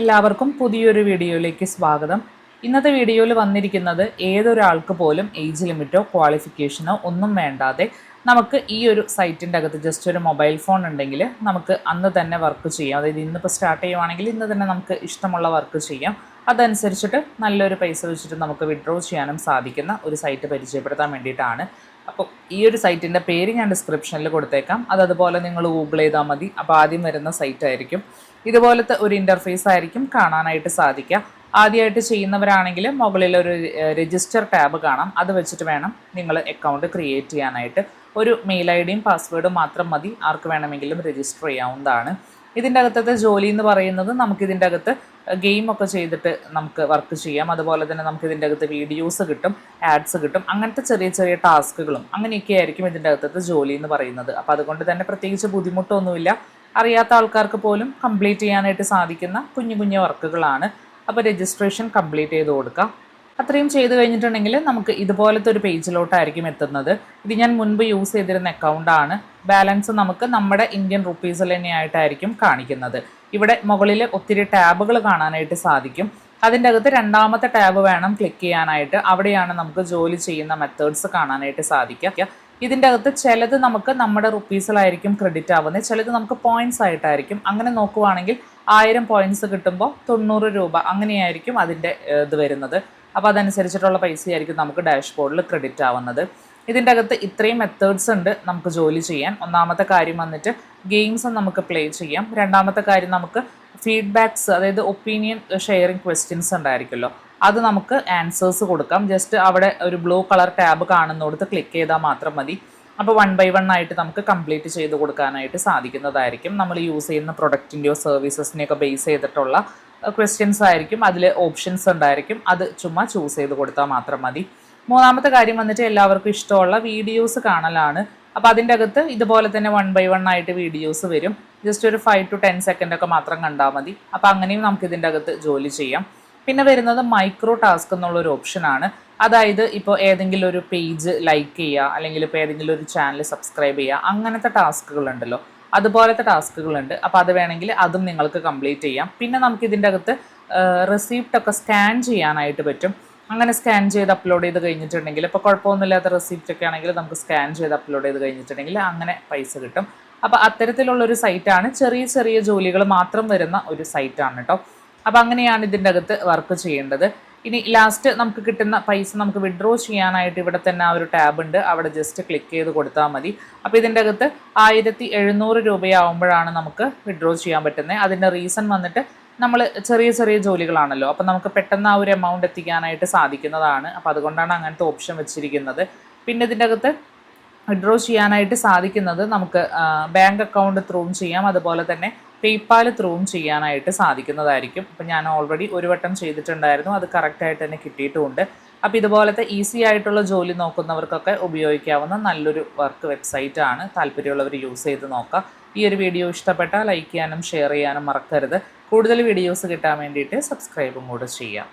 എല്ലാവർക്കും പുതിയൊരു വീഡിയോയിലേക്ക് സ്വാഗതം. ഇന്നത്തെ വീഡിയോയിൽ വന്നിരിക്കുന്നത് ഏതൊരാൾക്ക് പോലും ഏജ് ലിമിറ്റോ ക്വാളിഫിക്കേഷനോ ഒന്നും വേണ്ടാതെ നമുക്ക് ഈ ഒരു സൈറ്റിന്റെ അകത്ത് ജസ്റ്റ് ഒരു മൊബൈൽ ഫോൺ ഉണ്ടെങ്കിൽ നമുക്ക് അന്ന് തന്നെ വർക്ക് ചെയ്യാം. അതായത് ഇന്നിപ്പോൾ സ്റ്റാർട്ട് ചെയ്യുവാണെങ്കിൽ ഇന്ന് തന്നെ നമുക്ക് ഇഷ്ടമുള്ള വർക്ക് ചെയ്യാം. അതനുസരിച്ചിട്ട് നല്ലൊരു പൈസ വെച്ചിട്ട് നമുക്ക് വിഡ്രോ ചെയ്യാനും സാധിക്കുന്ന ഒരു സൈറ്റ് പരിചയപ്പെടുത്താൻ വേണ്ടിയിട്ടാണ്. അപ്പോൾ ഈ ഒരു സൈറ്റിന്റെ പേര് ഞാൻ ഡിസ്ക്രിപ്ഷനിൽ കൊടുത്തേക്കാം. അത് അതുപോലെ നിങ്ങൾ ഗൂഗിൾ ചെയ്താൽ മതി. അപ്പോൾ ആദ്യം വരുന്ന സൈറ്റ് ആയിരിക്കും. ഇതുപോലത്തെ ഒരു ഇന്റർഫേസ് ആയിരിക്കും കാണാനായിട്ട് സാധിക്കുക. ആദ്യമായിട്ട് ചെയ്യുന്നവരാണെങ്കിൽ മുകളിൽ ഒരു രജിസ്റ്റർ ടാബ് കാണാം. അത് വെച്ചിട്ട് വേണം നിങ്ങൾ അക്കൗണ്ട് ക്രിയേറ്റ് ചെയ്യാനായിട്ട്. ഒരു മെയിൽ ഐ ഡിയും പാസ്വേഡും മാത്രം മതി. ആർക്ക് വേണമെങ്കിലും രജിസ്റ്റർ ചെയ്യാവുന്നതാണ്. ഇതിന്റെ അകത്തത്തെ ജോലി എന്ന് പറയുന്നത് നമുക്കിതിന്റെ അകത്ത് ഗെയിം ഒക്കെ ചെയ്തിട്ട് നമുക്ക് വർക്ക് ചെയ്യാം. അതുപോലെ തന്നെ നമുക്ക് ഇതിന്റെ അകത്ത് വീഡിയോസ് കിട്ടും ആഡ്സ് കിട്ടും അങ്ങനത്തെ ചെറിയ ചെറിയ ടാസ്കുകളും അങ്ങനെയൊക്കെ ആയിരിക്കും ഇതിന്റെ അകത്തത്തെ ജോലി എന്ന് പറയുന്നത്. അപ്പോൾ അതുകൊണ്ട് തന്നെ പ്രത്യേകിച്ച് ബുദ്ധിമുട്ടൊന്നുമില്ല. അറിയാത്ത ആൾക്കാർക്ക് പോലും കംപ്ലീറ്റ് ചെയ്യാനായിട്ട് സാധിക്കുന്ന കുഞ്ഞു കുഞ്ഞു വർക്കുകളാണ് അപ്പോൾ രജിസ്ട്രേഷൻ കംപ്ലീറ്റ് ചെയ്ത് കൊടുക്കാം. അത്രയും ചെയ്ത് കഴിഞ്ഞിട്ടുണ്ടെങ്കിൽ നമുക്ക് ഇതുപോലത്തെ ഒരു പേജിലോട്ടായിരിക്കും എത്തുന്നത്. ഇത് ഞാൻ മുൻപ് യൂസ് ചെയ്തിരുന്ന അക്കൗണ്ടാണ് ബാലൻസ് നമുക്ക് നമ്മുടെ ഇന്ത്യൻ റുപ്പീസിൽ തന്നെയായിട്ടായിരിക്കും കാണിക്കുന്നത്. ഇവിടെ മുകളിൽ ഒത്തിരി ടാബുകൾ കാണാനായിട്ട് സാധിക്കും. അതിന്റെ അകത്ത് രണ്ടാമത്തെ ടാബ് വേണം ക്ലിക്ക് ചെയ്യാനായിട്ട്. അവിടെയാണ് നമുക്ക് ജോലി ചെയ്യുന്ന മെത്തേഡ്സ് കാണാനായിട്ട് സാധിക്കുക. ഇതിന്റെ അകത്ത് ചിലത് നമുക്ക് നമ്മുടെ റുപ്പീസിലായിരിക്കും ക്രെഡിറ്റ് ആവുന്നത്. ചിലത് നമുക്ക് പോയിന്റ്സ് ആയിട്ടായിരിക്കും. അങ്ങനെ നോക്കുവാണെങ്കിൽ ആയിരം പോയിന്റ്സ് കിട്ടുമ്പോൾ തൊണ്ണൂറ് രൂപ അങ്ങനെയായിരിക്കും അതിന്റെ ഇത് വരുന്നത്. അപ്പോൾ അതനുസരിച്ചിട്ടുള്ള പൈസയായിരിക്കും നമുക്ക് ഡാഷ്ബോർഡിൽ ക്രെഡിറ്റ് ആവുന്നത്. ഇതിന്റെ അകത്ത് ഇത്രയും മെത്തേഡ്സ് ഉണ്ട് നമുക്ക് ജോലി ചെയ്യാൻ. ഒന്നാമത്തെ കാര്യം വന്നിട്ട് ഗെയിംസ് നമുക്ക് പ്ലേ ചെയ്യാം. രണ്ടാമത്തെ കാര്യം നമുക്ക് ഫീഡ്ബാക്സ് അതായത് ഒപ്പീനിയൻ ഷെയറിങ് ക്വസ്റ്റ്യൻസ് ഉണ്ടായിരിക്കുമല്ലോ. അത് നമുക്ക് ആൻസേഴ്സ് കൊടുക്കാം. ജസ്റ്റ് അവിടെ ഒരു ബ്ലൂ കളർ ടാബ് കാണുന്നിടത്ത് ക്ലിക്ക് ചെയ്താൽ മാത്രം മതി. അപ്പോൾ വൺ ബൈ വൺ ആയിട്ട് നമുക്ക് കംപ്ലീറ്റ് ചെയ്ത് കൊടുക്കാനായിട്ട് സാധിക്കുന്നതായിരിക്കും. നമ്മൾ യൂസ് ചെയ്യുന്ന പ്രൊഡക്റ്റിന്റെയോ സർവീസസിനെയൊക്കെ ബേസ് ചെയ്തിട്ടുള്ള ക്വസ്റ്റ്യൻസ് ആയിരിക്കും. അതിൽ ഓപ്ഷൻസ് ഉണ്ടായിരിക്കും. അത് ചുമ്മാ ചൂസ് ചെയ്ത് കൊടുത്താൽ മാത്രം മതി. മൂന്നാമത്തെ കാര്യം വന്നിട്ട് എല്ലാവർക്കും ഇഷ്ടമുള്ള വീഡിയോസ് കാണലാണ്. അപ്പോൾ അതിന്റെ അകത്ത് ഇതുപോലെ തന്നെ വൺ ബൈ വൺ ആയിട്ട് വീഡിയോസ് വരും. ജസ്റ്റ് ഒരു ഫൈവ് ടു ടെൻ സെക്കൻഡ് ഒക്കെ മാത്രം കണ്ടാൽ മതി. അപ്പോൾ അങ്ങനെയും നമുക്ക് ഇതിന്റെ അകത്ത് ജോലി ചെയ്യാം. പിന്നെ വരുന്നത് മൈക്രോ ടാസ്ക് എന്നുള്ളൊരു ഓപ്ഷനാണ് അതായത് ഇപ്പോൾ ഏതെങ്കിലും ഒരു പേജ് ലൈക്ക് ചെയ്യുക അല്ലെങ്കിൽ ഇപ്പോൾ ഏതെങ്കിലും ഒരു ചാനൽ സബ്സ്ക്രൈബ് ചെയ്യുക അങ്ങനത്തെ ടാസ്കുകളുണ്ടല്ലോ അതുപോലത്തെ ടാസ്കുകളുണ്ട്. അപ്പോൾ അത് വേണമെങ്കിൽ അതും നിങ്ങൾക്ക് കംപ്ലീറ്റ് ചെയ്യാം. പിന്നെ നമുക്ക് ഇതിന്റെ അകത്ത് റെസീപ്റ്റൊക്കെ സ്കാൻ ചെയ്യാനായിട്ട് പറ്റും. അങ്ങനെ സ്കാൻ ചെയ്ത് അപ്ലോഡ് ചെയ്ത് കഴിഞ്ഞിട്ടുണ്ടെങ്കിൽ ഇപ്പോൾ കുഴപ്പമൊന്നുമില്ലാത്ത റെസിപ്റ്റ് ഒക്കെ ആണെങ്കിൽ നമുക്ക് സ്കാൻ ചെയ്ത് അപ്ലോഡ് ചെയ്ത് കഴിഞ്ഞിട്ടുണ്ടെങ്കിൽ അങ്ങനെ പൈസ കിട്ടും. അപ്പോൾ അത്തരത്തിലുള്ളൊരു സൈറ്റാണ് ചെറിയ ചെറിയ ജോലികൾ മാത്രം വരുന്ന ഒരു സൈറ്റാണ് കേട്ടോ അപ്പോൾ അങ്ങനെയാണ് ഇതിന്റെ അകത്ത് വർക്ക് ചെയ്യേണ്ടത്. ഇനി ലാസ്റ്റ് നമുക്ക് കിട്ടുന്ന പൈസ നമുക്ക് വിഡ്രോ ചെയ്യാനായിട്ട് ഇവിടെ തന്നെ ആ ഒരു ടാബ് ഉണ്ട്. അവിടെ ജസ്റ്റ് ക്ലിക്ക് ചെയ്ത് കൊടുത്താൽ മതി. അപ്പോൾ ഇതിന്റെ അകത്ത് ആയിരത്തി എഴുന്നൂറ് രൂപയാവുമ്പോഴാണ് നമുക്ക് വിഡ്രോ ചെയ്യാൻ പറ്റുന്നത് അതിന്റെ റീസൺ വന്നിട്ട് നമ്മൾ ചെറിയ ചെറിയ ജോലികളാണല്ലോ. അപ്പോൾ നമുക്ക് പെട്ടെന്ന് ആ ഒരു എമൗണ്ട് എത്തിക്കാനായിട്ട് സാധിക്കുന്നതാണ്. അപ്പോൾ അതുകൊണ്ടാണ് അങ്ങനത്തെ ഓപ്ഷൻ വെച്ചിരിക്കുന്നത്. പിന്നെ ഇതിന്റെ അകത്ത് വിഡ്രോ ചെയ്യാനായിട്ട് സാധിക്കുന്നത് നമുക്ക് ബാങ്ക് അക്കൗണ്ട് ത്രൂവും ചെയ്യാം. അതുപോലെ തന്നെ പേയ്പാൽ ത്രൂവും ചെയ്യാനായിട്ട് സാധിക്കുന്നതായിരിക്കും. അപ്പം ഞാൻ ഓൾറെഡി ഒരു വട്ടം ചെയ്തിട്ടുണ്ടായിരുന്നു. അത് കറക്റ്റായിട്ട് തന്നെ കിട്ടിയിട്ടുമുണ്ട്. അപ്പോൾ ഇതുപോലത്തെ ഈസി ആയിട്ടുള്ള ജോലി നോക്കുന്നവർക്കൊക്കെ ഉപയോഗിക്കാവുന്ന നല്ലൊരു വർക്ക് വെബ്സൈറ്റ് ആണ്. താല്പര്യമുള്ളവർ യൂസ് ചെയ്ത് നോക്കുക ഈ ഒരു വീഡിയോ ഇഷ്ടപ്പെട്ടാൽ ലൈക്ക് ചെയ്യാനും ഷെയർ ചെയ്യാനും മറക്കരുത്. കൂടുതൽ വീഡിയോസ് കിട്ടാൻ വേണ്ടിയിട്ട് സബ്സ്ക്രൈബും കൂടെ ചെയ്യാം.